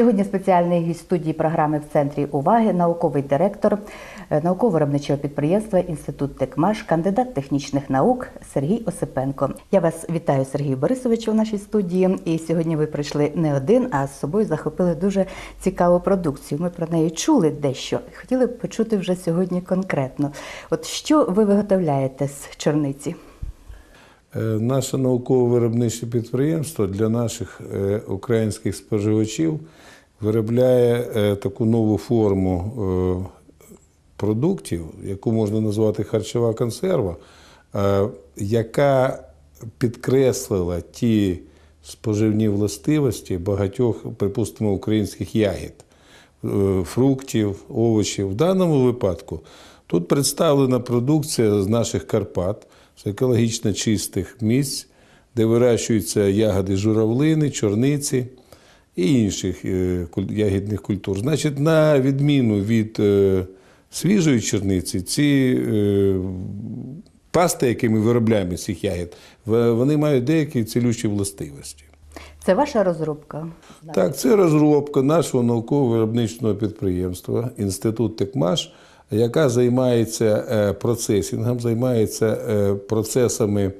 Сьогодні спеціальний гість студії програми в центрі уваги, науковий директор е, науково-виробничого підприємства Інститут Текмаш, кандидат технічних наук Сергій Осипенко. Я вас вітаю, Сергію Борисовичу, у нашій студії. І сьогодні ви прийшли не один, а з собою захопили дуже цікаву продукцію. Ми про неї чули дещо. Хотіли б почути вже сьогодні конкретно. От що ви виготовляєте з чорниці? Е, Наше науково-виробниче підприємство для наших е, українських споживачів виробляє е, таку нову форму е, продуктів, яку можна назвати харчова консерва, е, яка підкреслила ті споживні властивості багатьох, припустимо, українських ягід, фруктів, овочів. В даному випадку тут представлена продукція з наших Карпат, з екологічно чистих місць, де вирощуються ягоди журавлини, чорниці і інших е, ягідних культур. Значить, на відміну від е, свіжої чорниці, ці е, пасти, які ми виробляємо з цих ягід, вони мають деякі цілющі властивості. Це ваша розробка? Так, це розробка нашого науково-виробничного підприємства Інститут Текмаш, яка займається процесінгом, займається процесами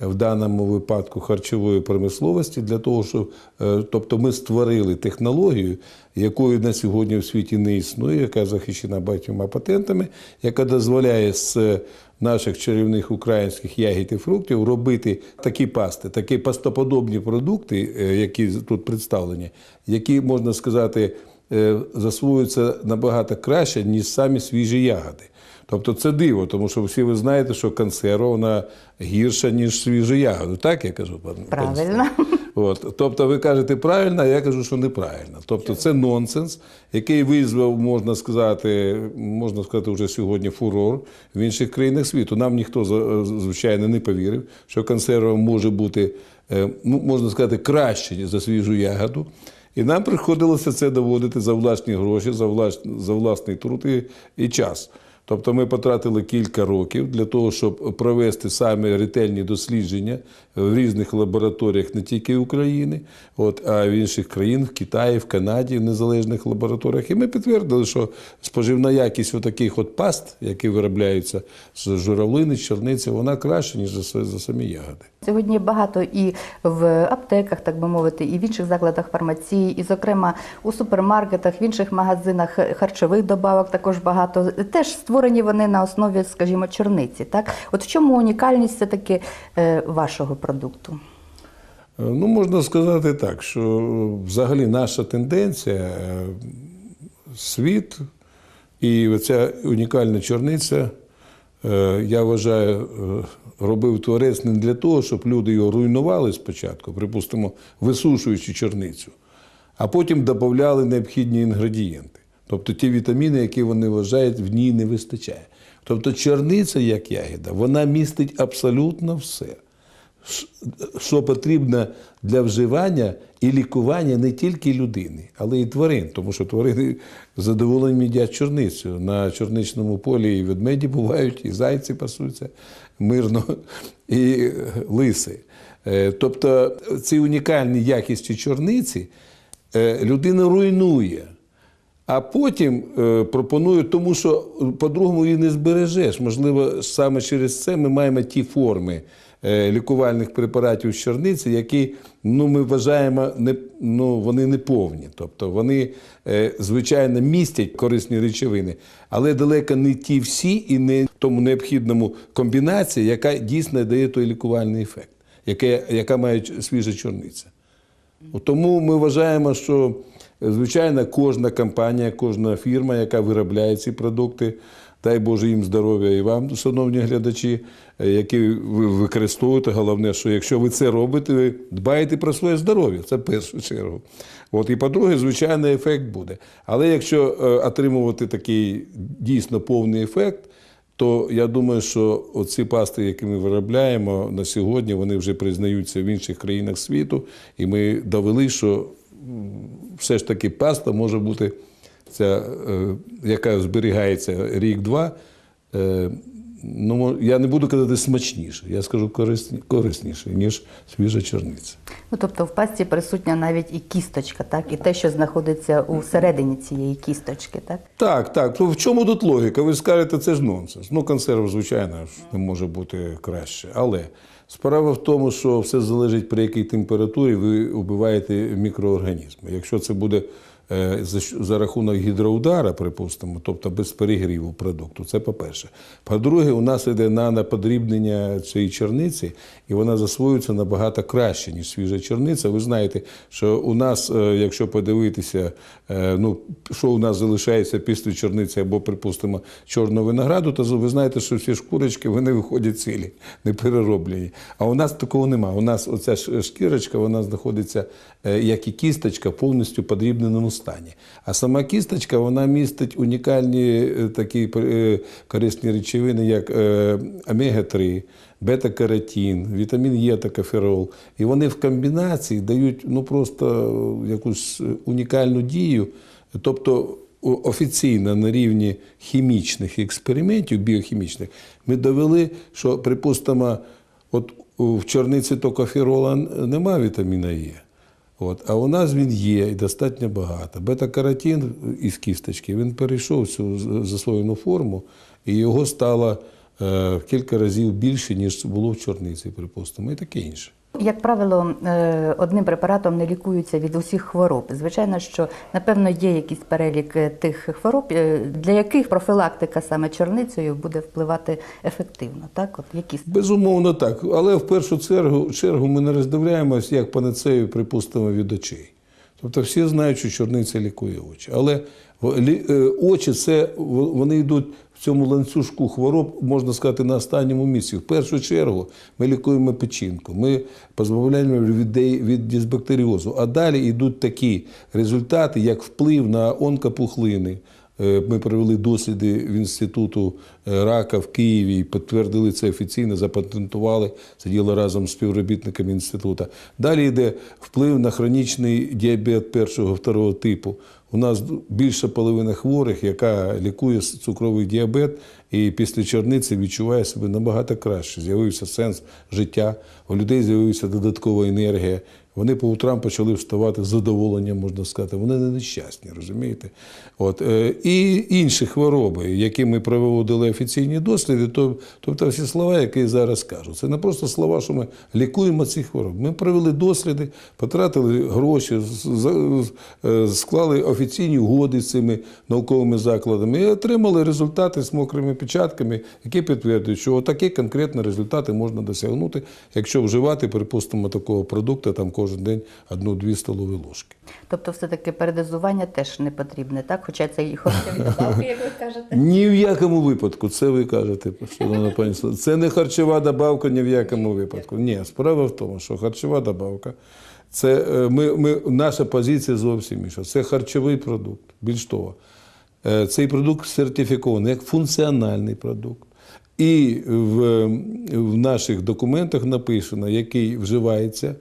в даному випадку харчової промисловості для того, щоб е, тобто ми створили технологію, якої на сьогодні в світі не існує, яка захищена багатьма патентами, яка дозволяє з наших чарівних українських ягід і фруктів робити такі пасти, такі пастоподобні продукти, е, які тут представлені, які можна сказати е, засвоюються набагато краще, ніж самі свіжі ягоди. Тобто це диво, тому що всі ви знаєте, що консерва вона гірша, ніж свіжу ягоду. Так я кажу, пан Правильно. От. Тобто ви кажете правильно, а я кажу, що неправильно. Тобто це нонсенс, який визвав, можна сказати, можна сказати, вже сьогодні фурор в інших країнах світу. Нам ніхто звичайно не повірив, що консерва може бути, ну, можна сказати, краще за свіжу ягоду. І нам приходилося це доводити за власні гроші, за, влас, за власний труд і, і час. Тобто ми потратили кілька років для того, щоб провести саме ретельні дослідження в різних лабораторіях не тільки України, от, а й в інших країнах, в Китаї, в Канаді, в незалежних лабораторіях. І ми підтвердили, що споживна якість отаких от паст, які виробляються з журавлини, чорниці, вона краща, ніж за, за самі ягоди. Сьогодні багато і в аптеках, так би мовити, і в інших закладах фармації, і, зокрема, у супермаркетах, в інших магазинах харчових добавок також багато. Теж створені вони на основі, скажімо, чорниці. Так, от в чому унікальність все таки вашого продукту? Е, Ну, можна сказати так, що е, взагалі наша тенденція, е, світ і оця унікальна чорниця, е, я вважаю, е, робив творець не для того, щоб люди його руйнували спочатку, припустимо, висушуючи чорницю, а потім додавали необхідні інгредієнти. Тобто ті вітаміни, які вони вважають, в ній не вистачає. Тобто чорниця, як ягіда, вона містить абсолютно все що потрібно для вживання і лікування не тільки людини, але й тварин, тому що тварини з задоволенням їдять чорницю. На чорничному полі і ведмеді бувають, і зайці пасуться мирно, і лиси. Е, Тобто ці унікальні якісті чорниці е, людина руйнує. А потім е, пропонують, тому що по-другому її не збережеш. Можливо, саме через це ми маємо ті форми е, лікувальних препаратів з чорниці, які ну, ми вважаємо, не, ну, вони не повні. Тобто вони, е, звичайно, містять корисні речовини, але далеко не ті всі і не в тому необхідному комбінації, яка дійсно дає той лікувальний ефект, яке, яка має свіжа чорниця. Тому ми вважаємо, що звичайно кожна компанія, кожна фірма, яка виробляє ці продукти, дай Боже їм здоров'я і вам, шановні глядачі, е, які ви використовуєте. Головне, що якщо ви це робите, ви дбаєте про своє здоров'я, це першу чергу. От, і по-друге, звичайно, ефект буде. Але якщо е, отримувати такий дійсно повний ефект, то я думаю, що оці пасти, які ми виробляємо на сьогодні, вони вже признаються в інших країнах світу, і ми довели, що все ж таки паста може бути ця, е, яка зберігається рік-два, е, ну, я не буду казати смачніше, я скажу корисні, корисніше, ніж свіжа чорниця. Ну, тобто в пасті присутня навіть і кісточка, так? І те, що знаходиться у середині цієї кісточки, так? Так, так. То в чому тут логіка? Ви скажете, це ж нонсенс. Ну, консерва, звичайно, не може бути краще. Але справа в тому, що все залежить при якій температурі ви вбиваєте мікроорганізми. Якщо це буде за, за рахунок гідроудара, припустимо, тобто без перегріву продукту, це по-перше. По-друге, у нас йде наноподрібнення цієї черниці, і вона засвоюється набагато краще, ніж свіжа черниця. Ви знаєте, що у нас, е, якщо подивитися, е, ну, що у нас залишається після чорниці або, припустимо, чорного винограду, то ви знаєте, що всі шкурочки вони виходять цілі, не перероблені. А у нас такого нема. У нас оця шкірочка вона знаходиться, е, як і кісточка, повністю подрібненому стані. А сама кісточка вона містить унікальні е, такі е, корисні речовини, як е, омега-3, бета-каротин, вітамін Е та каферол. І вони в комбінації дають ну, просто якусь унікальну дію. Тобто офіційно на рівні хімічних експериментів, біохімічних, ми довели, що, припустимо, от в чорниці токоферола немає вітаміна Е. От, а у нас він є і достатньо багато. Бета-каротин із кісточки він перейшов цю засвоєну форму, і його стало е, в кілька разів більше, ніж було в чорниці, припустимо, і таке інше. Як правило, е, одним препаратом не лікуються від усіх хвороб. Звичайно, що напевно є якийсь перелік е, тих хвороб, е, для яких профілактика саме чорницею буде впливати ефективно. Так, от які Безумовно, так. Але в першу чергу, чергу ми не роздивляємось як панацею, припустимо, від очей. Тобто всі знають, що чорниця лікує очі. Але очі це вони йдуть в цьому ланцюжку хвороб, можна сказати, на останньому місці. В першу чергу ми лікуємо печінку, ми позбавляємо людей від дисбактеріозу. А далі йдуть такі результати, як вплив на онкопухлини. Е, Ми провели досліди в інституту е, рака в Києві підтвердили це офіційно, запатентували це діло разом з співробітниками інституту. Далі йде вплив на хронічний діабет першого второго типу. У нас більше половина хворих, яка лікує цукровий діабет, і після чорниці відчуває себе набагато краще. З'явився сенс життя, у людей з'явилася додаткова енергія. Вони по утрам почали вставати з задоволенням, можна сказати. Вони не нещасні, розумієте? От, е, і інші хвороби, які ми проводили офіційні досліди, то, тобто всі слова, які я зараз кажу, це не просто слова, що ми лікуємо ці хвороби. Ми провели досліди, потратили гроші, е, склали офіційні угоди з цими науковими закладами і отримали результати з мокрими печатками, які підтверджують, що такі конкретні результати можна досягнути, якщо вживати, припустимо, такого продукту там кожен день одну-дві столові ложки. тобто, все таки передозування теж не потрібне, так? Хоча це і добавки, як ви кажете. Ні в якому випадку, це ви кажете, шановна пані Це не харчова добавка ні в якому випадку. Ні, справа в тому, що харчова добавка це е, ми, ми, наша позиція зовсім інша. Це харчовий продукт. Більш того, е, цей продукт сертифікований як функціональний продукт. І в, в наших документах написано, який вживається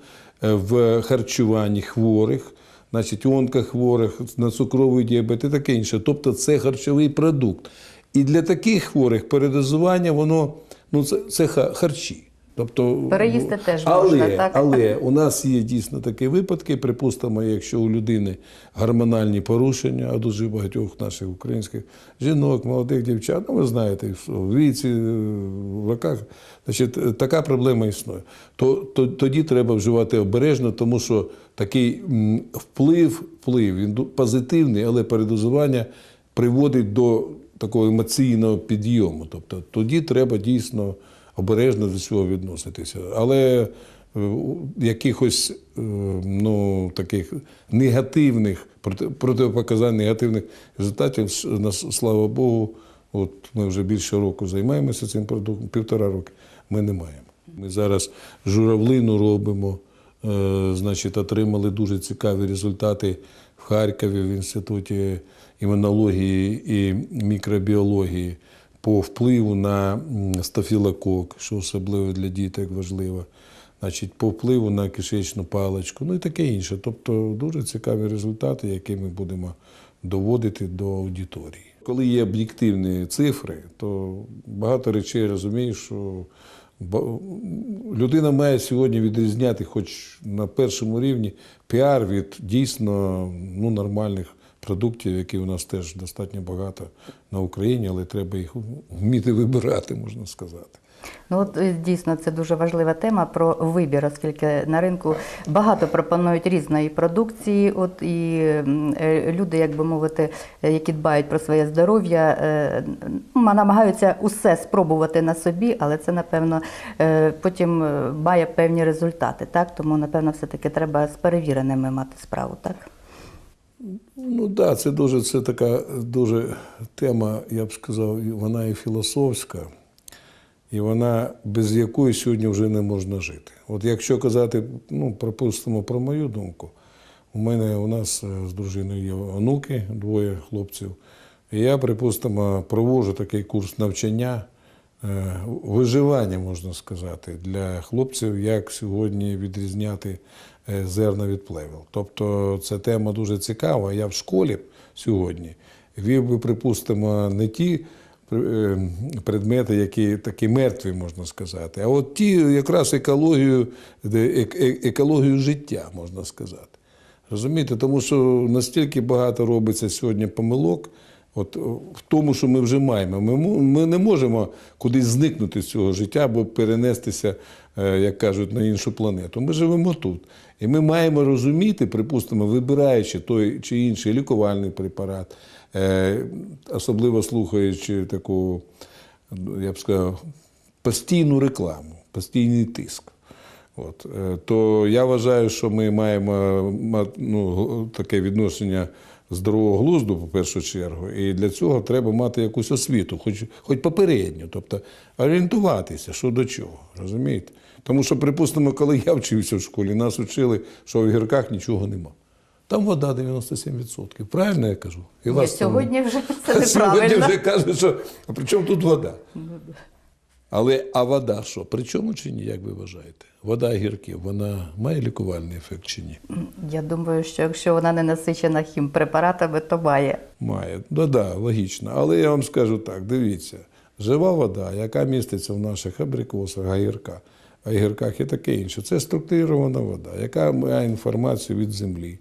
в харчуванні хворих, значить, онкохворих, на цукровий діабет і таке інше. Тобто це харчовий продукт. І для таких хворих передозування, воно ну, це, це харчі. Тобто, Переїсти теж але, так? Але у нас є дійсно такі випадки. Припустимо, якщо у людини гормональні порушення, а дуже багатьох наших українських жінок, молодих дівчат, ну ви знаєте, що в віці, в роках, значить, така проблема існує. То, то тоді треба вживати обережно, тому що такий вплив, вплив він позитивний, але передозування приводить до такого емоційного підйому. Тобто тоді треба дійсно обережно до цього відноситися. Але е, якихось е, ну, таких негативних проти- протипоказань негативних результатів, слава Богу, от ми вже більше року займаємося цим продуктом, півтора роки ми не маємо. Ми зараз журавлину робимо, е, значить, отримали дуже цікаві результати в Харкові в інституті імунології і мікробіології по впливу на стафілокок, що особливо для діток важливо, значить, по впливу на кишечну паличку, ну і таке інше. Тобто дуже цікаві результати, які ми будемо доводити до аудиторії. коли є об'єктивні цифри, то багато речей розумієш, що людина має сьогодні відрізняти, хоч на першому рівні, піар від дійсно ну, нормальних продуктів, які у нас теж достатньо багато на Україні, але треба їх вміти вибирати, можна сказати. Ну от е, дійсно це дуже важлива тема про вибір, оскільки на ринку багато пропонують різної продукції. От і е, люди, як би мовити, е, які дбають про своє здоров'я, намагаються усе спробувати на собі, але це напевно потім має певні результати. Так тому напевно, все таки треба з перевіреними мати справу. Так. Ну так, да, це дуже це така дуже тема, я б сказав, вона і філософська, і вона без якої сьогодні вже не можна жити. От якщо казати, ну, припустимо про мою думку, у мене у нас е, з дружиною є онуки, двоє хлопців. І я, припустимо, проводжу такий курс навчання, виживання, можна сказати, для хлопців, як сьогодні відрізняти е, зерна від плевел. Тобто це тема дуже цікава. Я в школі сьогодні вів би, припустимо, не ті е, предмети, які такі мертві, можна сказати, а от ті якраз екологію, е- екологію життя, можна сказати. Розумієте, тому що настільки багато робиться сьогодні помилок, от в тому, що ми вже маємо. Ми, ми не можемо кудись зникнути з цього життя або перенестися, е, як кажуть, на іншу планету. Ми живемо тут. І ми маємо розуміти, припустимо, вибираючи той чи інший лікувальний препарат, е, особливо слухаючи таку, я б сказав, постійну рекламу, постійний тиск. От, е, то я вважаю, що ми маємо ма- ну, таке відношення здорового глузду, по першу чергу, і для цього треба мати якусь освіту, хоч, хоч попередню, тобто орієнтуватися, що до чого, розумієте? Тому що, припустимо, коли я вчився в школі, нас вчили, що в гірках нічого нема. Там вода 97%. Правильно я кажу? І вас там- вже це Сьогодні вже кажуть, що а при чому тут вода? Але а вода що? При чому чи ні, як ви вважаєте? Вода гірків, вона має лікувальний ефект чи ні? Я думаю, що якщо вона не насичена хімпрепаратами, то має. Має. Ну да, логічно. Але я вам скажу так: дивіться, жива вода, яка міститься в наших абрикосах, агірках, а гірках і таке інше, це структурована вода, яка має інформацію від землі.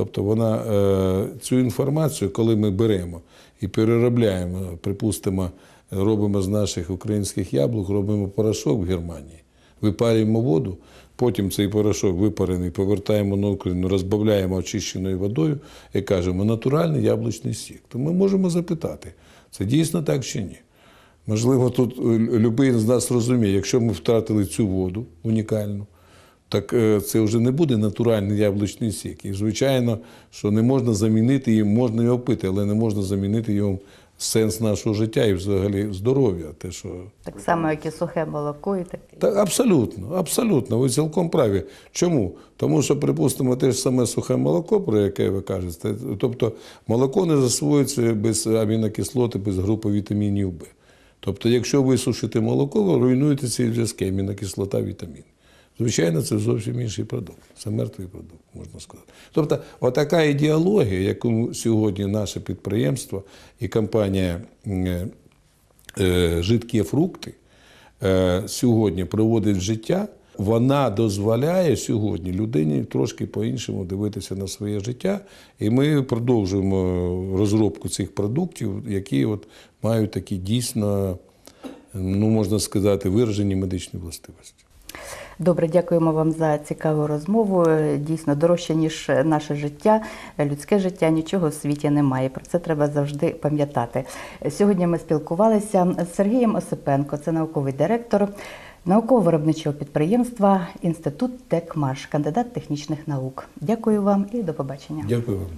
Тобто вона е, цю інформацію, коли ми беремо і переробляємо, припустимо, робимо з наших українських яблук, робимо порошок в Германії, випарюємо воду, потім цей порошок випарений, повертаємо на Україну, розбавляємо очищеною водою і кажемо натуральний яблучний сік. То ми можемо запитати, це дійсно так чи ні? Можливо, тут е, любий з нас розуміє, якщо ми втратили цю воду унікальну, так е, це вже не буде натуральний яблучний сік. І звичайно, що не можна замінити їм, можна його пити, але не можна замінити його сенс нашого життя і взагалі здоров'я. Те, що Так само, як і сухе молоко, і таке. та абсолютно, абсолютно, ви цілком праві. Чому? Тому що, припустимо, те ж саме сухе молоко, про яке ви кажете, тобто молоко не засвоюється без амінокислоти, без групи вітамінів Б. Тобто, якщо ви сушите молоко, ви руйнуєте ці зв'язки, амінокислота, вітамін. Звичайно, це зовсім інший продукт. Це мертвий продукт, можна сказати. Тобто, отака ідеологія, яку сьогодні наше підприємство і компанія е, е, жидкі фрукти е, сьогодні проводить в життя, вона дозволяє сьогодні людині трошки по-іншому дивитися на своє життя. І ми продовжуємо розробку цих продуктів, які от мають такі дійсно, ну можна сказати, виражені медичні властивості. Добре, дякуємо вам за цікаву розмову. Дійсно, дорожче, ніж наше життя, людське життя, нічого в світі немає. Про це треба завжди пам'ятати. Сьогодні ми спілкувалися з Сергієм Осипенко, це науковий директор науково-виробничого підприємства Інститут Текмаш, кандидат технічних наук. Дякую вам і до побачення. Дякую вам.